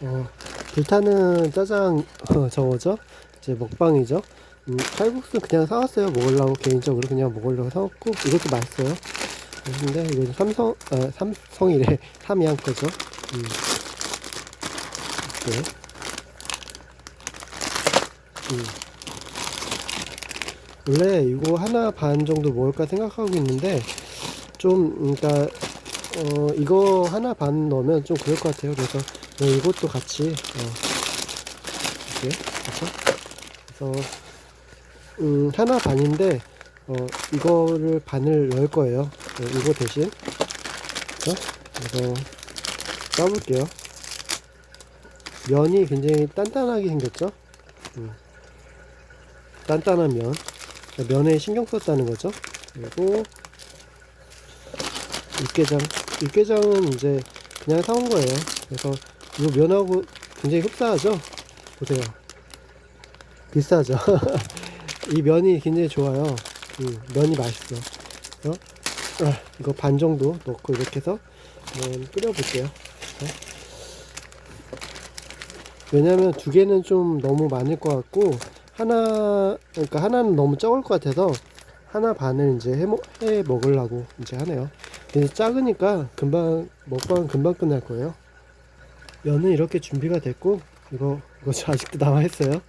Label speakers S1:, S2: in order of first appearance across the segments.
S1: 어, 불타는 짜장 어, 저거죠? 이제 먹방이죠. 음, 칼국수 그냥 사왔어요. 먹으려고 개인적으로 그냥 먹으려고 사왔고 이것도 맛있어요. 근데 이거 삼성 아, 삼성이래 삼양 거죠. 음. 이렇게. 음. 원래 이거 하나 반 정도 먹을까 생각하고 있는데 좀 그러니까 어 이거 하나 반 넣으면 좀 그럴 것 같아요. 그래서 네, 이것도 같이 어 이렇게 그래서 그래서 음 하나 반인데 어 이거를 반을 넣을 거예요. 어, 이거 대신 그래서 그래서 까볼게요. 면이 굉장히 단단하게 생겼죠. 음. 단단한 면. 면에 신경 썼다는 거죠. 그리고 육개장. 육개장은 이제 그냥 사온 거예요. 그래서 이 면하고 굉장히 흡사하죠. 보세요. 비싸죠. 이 면이 굉장히 좋아요. 음, 면이 맛있어. 그래서 아, 이거 반 정도 넣고 이렇게 해서 한번 끓여볼게요. 어? 왜냐면 두 개는 좀 너무 많을 것 같고 하나 그러니까 하나는 너무 적을 것 같아서 하나 반을 이제 해, 먹, 해 먹으려고 이제 하네요. 근데 작으니까 금방 먹방 금방 끝날 거예요. 면은 이렇게 준비가 됐고 이거 이거 저 아직도 남아 있어요.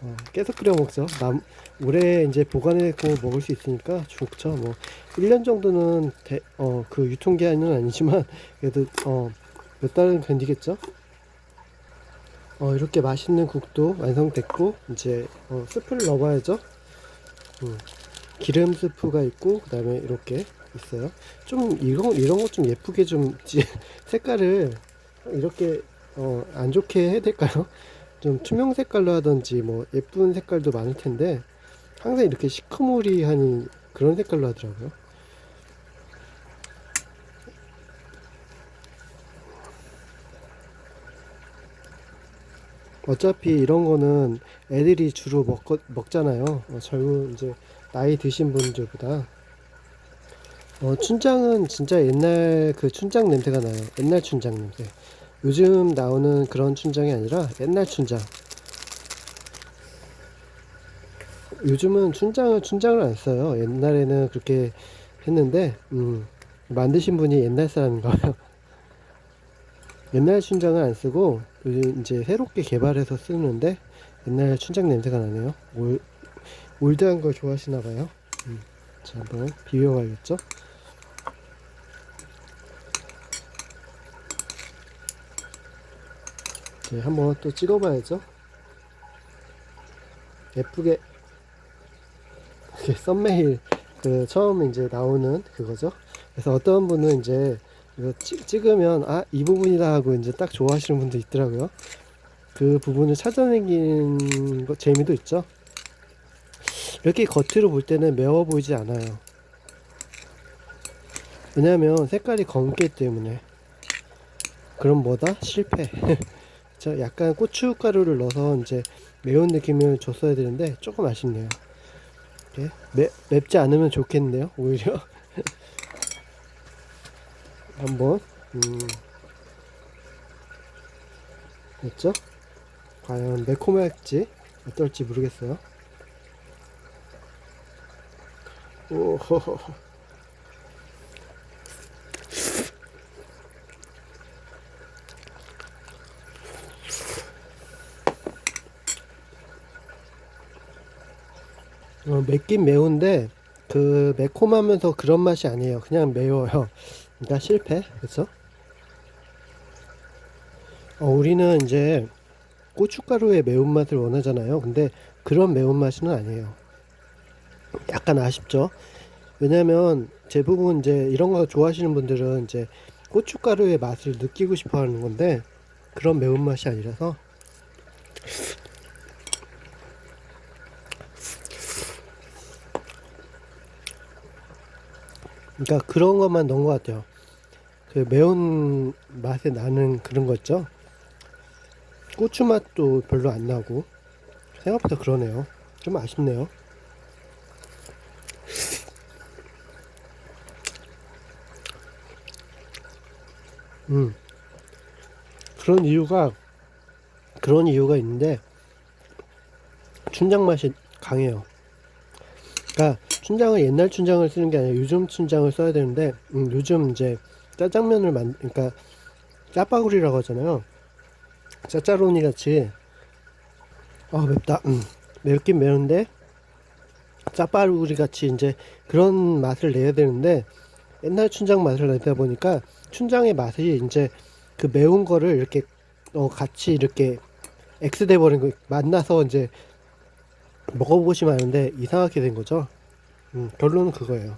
S1: 어, 계속 끓여 먹죠. 남 오래 이제 보관해고 먹을 수 있으니까 좋죠. 뭐 1년 정도는 대, 어, 그 유통기한은 아니지만 그래도 어, 몇 달은 견디겠죠. 어, 이렇게 맛있는 국도 완성됐고 이제 어, 스프를 넣어봐야죠. 음, 기름 스프가 있고 그 다음에 이렇게 있어요. 좀 이런 이런 거좀 예쁘게 좀 지- 색깔을 이렇게 어, 안 좋게 해야 될까요? 좀 투명 색깔로 하든지 뭐 예쁜 색깔도 많을 텐데 항상 이렇게 시커머리한 그런 색깔로 하더라고요. 어차피 이런 거는 애들이 주로 먹, 먹잖아요. 어, 젊은 이제 나이 드신 분들보다. 어, 춘장은 진짜 옛날 그 춘장 냄새가 나요. 옛날 춘장 냄새. 요즘 나오는 그런 춘장이 아니라 옛날 춘장. 요즘은 춘장을 춘장을 안 써요. 옛날에는 그렇게 했는데 음, 만드신 분이 옛날 사람인가 봐요. 옛날 춘장을 안 쓰고 요즘 이제 새롭게 개발해서 쓰는데 옛날 춘장 냄새가 나네요. 올, 올드한 걸 좋아하시나 봐요. 음, 자 한번 비벼봐야겠죠? 네, 한번 또 찍어봐야죠. 예쁘게 이게 썸메일 그 처음 이제 나오는 그거죠. 그래서 어떤 분은 이제 이거 찍, 찍으면 아 이 부분이다 하고 이제 딱 좋아하시는 분도 있더라고요. 그 부분을 찾아내긴 거 재미도 있죠. 이렇게 겉으로 볼 때는 매워 보이지 않아요. 왜냐면 색깔이 검기 때문에. 그럼 뭐다? 실패. 저 약간 고춧가루를 넣어서 이제 매운 느낌을 줬어야 되는데 조금 아쉽네요. 이렇게 매, 맵지 않으면 좋겠네요. 오히려. 한번 음, 됐죠? 과연 매콤할지 어떨지 모르겠어요. 오호호. 어, 맵긴 매운데 그 매콤하면서 그런 맛이 아니에요. 그냥 매워요. 그러니까 실패. 그래서 어, 우리는 이제 고춧가루의 매운맛을 원하잖아요. 근데 그런 매운맛은 아니에요. 약간 아쉽죠. 왜냐면 대부분 이제 이런 거 좋아하시는 분들은 이제 고춧가루의 맛을 느끼고 싶어 하는 건데 그런 매운맛이 아니라서 그러니까 그런 것만 넣은 것 같아요. 그 매운 맛에 나는 그런 거 있죠. 고추 맛도 별로 안 나고 생각보다 그러네요. 좀 아쉽네요. 음 그런 이유가 그런 이유가 있는데 춘장 맛이 강해요. 그러니까 춘장을 옛날 춘장을 쓰는 게 아니라 요즘 춘장을 써야 되는데 음, 요즘 이제 짜장면을 만 그러니까 짜파구리라고 하잖아요. 짜짜로니 같이 아 맵다. 음, 맵긴 매운데 짜파구리 같이 이제 그런 맛을 내야 되는데 옛날 춘장 맛을 내다 보니까 춘장의 맛이 이제 그 매운 거를 이렇게 어 같이 이렇게 엑스 돼 버린 거 만나서 이제 먹어보시면 아는데 이상하게 된 거죠. 음, 결론은 그거예요.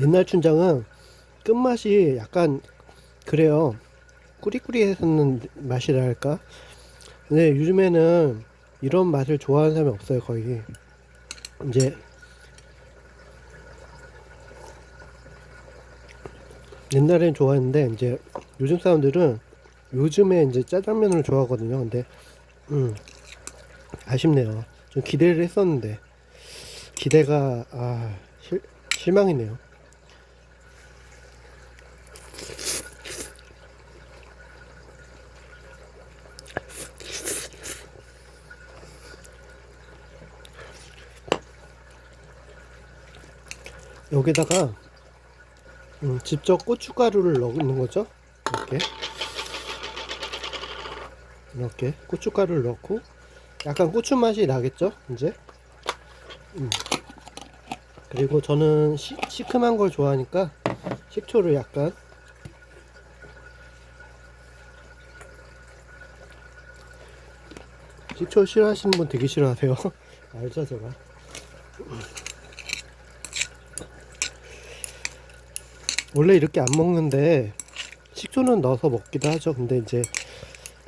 S1: 옛날 춘장은 끝맛이 약간 그래요. 꾸리꾸리해서는 맛이랄까? 근데 요즘에는 이런 맛을 좋아하는 사람이 없어요, 거의. 이제 옛날엔 좋아했는데 이제 요즘 사람들은 요즘에 이제 짜장면을 좋아하거든요. 근데 음 아쉽네요. 좀 기대를 했었는데 기대가 아 실, 실망이네요. 여기다가 음, 직접 고춧가루를 넣는 거죠. 이렇게 이렇게 고춧가루를 넣고 약간 고추 맛이 나겠죠. 이제 음. 그리고 저는 시, 시큼한 걸 좋아하니까 식초를 약간 식초 싫어하시는 분 되게 싫어하세요. 알죠, 제가. 원래 이렇게 안 먹는데 식초는 넣어서 먹기도 하죠. 근데 이제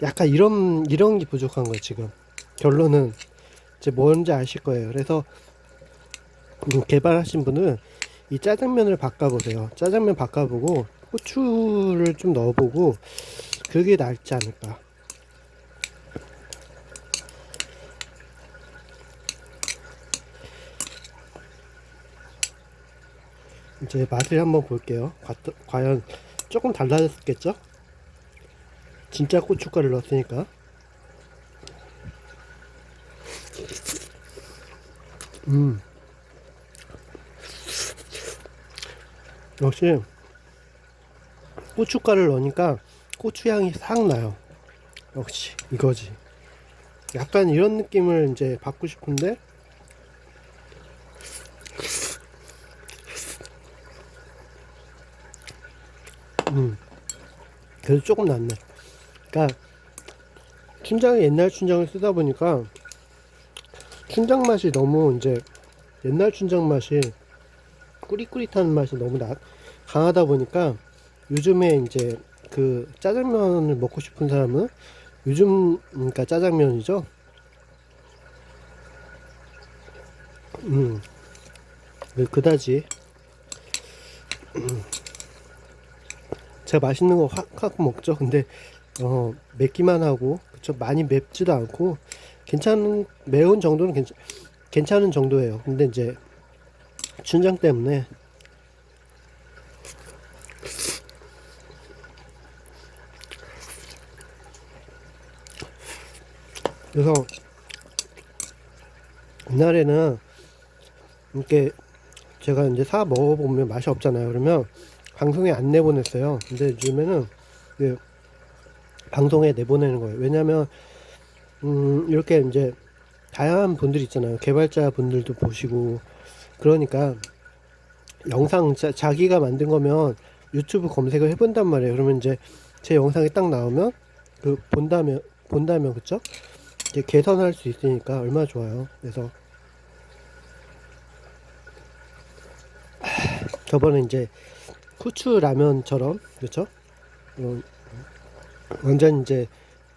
S1: 약간 이런 이런 게 부족한 거예요 지금. 결론은 이제 뭔지 아실 거예요. 그래서 음, 개발하신 분은 이 짜장면을 바꿔보세요. 짜장면 바꿔보고 후추를 좀 넣어보고 그게 낫지 않을까. 이제 맛을 한번 볼게요. 과, 과연 조금 달라졌겠죠? 진짜 고춧가루를 넣었으니까. 음. 역시 고춧가루를 넣으니까 고추향이 싹 나요. 역시 이거지. 약간 이런 느낌을 이제 받고 싶은데 그래도 조금 낫네. 그러니까 춘장이 옛날 춘장을 쓰다 보니까 춘장 맛이 너무 이제 옛날 춘장 맛이 꾸릿꾸릿한 맛이 너무 나, 강하다 보니까 요즘에 이제 그 짜장면을 먹고 싶은 사람은 요즘 그러니까 짜장면이죠. 음. 그- 그다지 음. 제가 맛있는 거 확확 먹죠. 근데 어 맵기만 하고 그쵸 많이 맵지도 않고 괜찮은 매운 정도는 괜찮 괜찮은 정도예요. 근데 이제 춘장 때문에 그래서 옛날에는 이렇게 제가 이제 사 먹어보면 맛이 없잖아요. 그러면 방송에 안 내보냈어요. 근데 요즘에는 그 방송에 내보내는 거예요. 왜냐면 음 이렇게 이제 다양한 분들이 있잖아요. 개발자 분들도 보시고 그러니까 영상 자, 자기가 만든 거면 유튜브 검색을 해본단 말이에요. 그러면 이제 제 영상이 딱 나오면 그 본다면 본다면 그쵸? 이제 개선할 수 있으니까 얼마나 좋아요. 그래서 저번에 이제 후추 라면처럼 그렇죠? 어, 완전 이제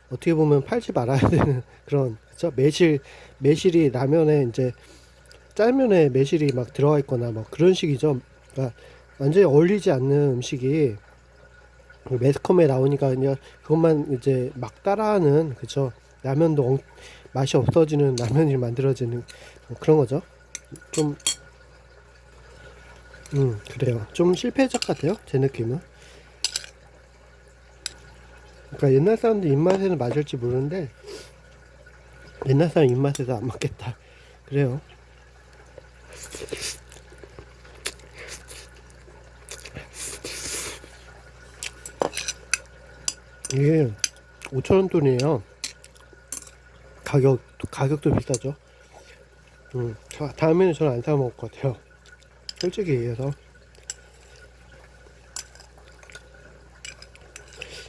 S1: 어떻게 보면 팔지 말아야 되는 그런 그렇죠? 매실 매실이 라면에 이제 짜면에 매실이 막 들어가 있거나 뭐 그런 식이죠. 그러니까 완전히 어울리지 않는 음식이 매스컴에 나오니까 그냥 그것만 이제 막 따라하는 그죠? 라면도 엉- 맛이 없어지는 라면이 만들어지는 뭐 그런 거죠. 좀, 음, 그래요. 좀 실패작 같아요. 제 느낌은. 그러니까 옛날 사람들 입맛에는 맞을지 모르는데 옛날 사람 입맛에도 안 맞겠다. 그래요. 이게 5천원 돈이에요. 가격, 가격도 비싸죠. 음, 자, 다음에는 저는 안 사 먹을 것 같아요. 솔직히 얘기해서.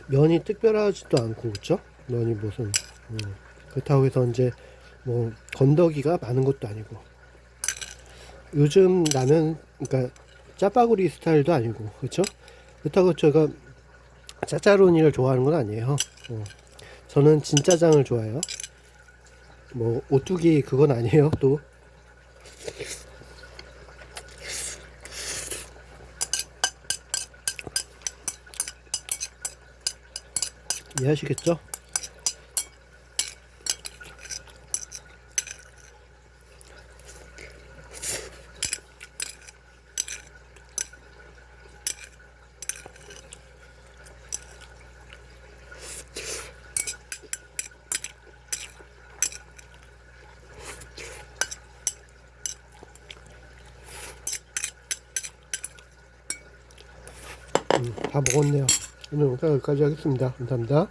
S1: 면이 특별하지도 않고, 그쵸? 면이 무슨, 음, 그렇다고 해서 이제, 뭐, 건더기가 많은 것도 아니고. 요즘 라면, 그러니까, 짜파구리 스타일도 아니고, 그쵸? 그렇다고 제가 짜짜로니를 좋아하는 건 아니에요. 어. 저는 진짜장을 좋아해요. 뭐 오뚜기 그건 아니에요. 또 이해하시겠죠? 음, 다 먹었네요. 오늘 영상 여기까지 하겠습니다. 감사합니다.